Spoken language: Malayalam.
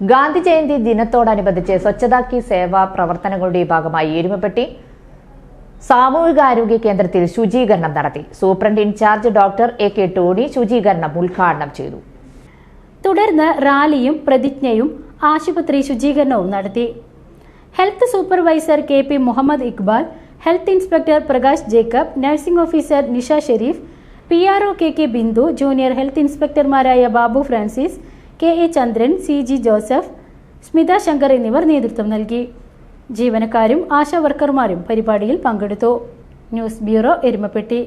ഗാന്ധി ജയന്തി ദിനത്തോടനുബന്ധിച്ച് സ്വച്ഛതാ കി സേവാ പ്രവർത്തനങ്ങളുടെ ഭാഗമായി എരുമപ്പെട്ടി സാമൂഹികാരോഗ്യ കേന്ദ്രത്തിൽ ശുചീകരണം നടത്തി. Superintendent in charge doctor A K Tony ശുചീകരണം ഉദ്ഘാടനം ചെയ്തു. തുടർന്ന് റാലിയും പ്രതിജ്ഞയും ആശുപത്രി ശുചീകരണവും നടത്തി. Health supervisor K P Muhammad Iqbal health inspector Prakash Jacob nursing officer Nisha Sherif P R O K K Bindu junior health ഇൻസ്പെക്ടർമാരായ Babu Francis K A Chandran C G Joseph Smitha Shankar എന്നിവർ നേതൃത്വം നൽകി. ജീവനക്കാരും ആശാ വർക്കർമാരും പരിപാടിയിൽ പങ്കെടുത്തു. News bureau Erumapetty.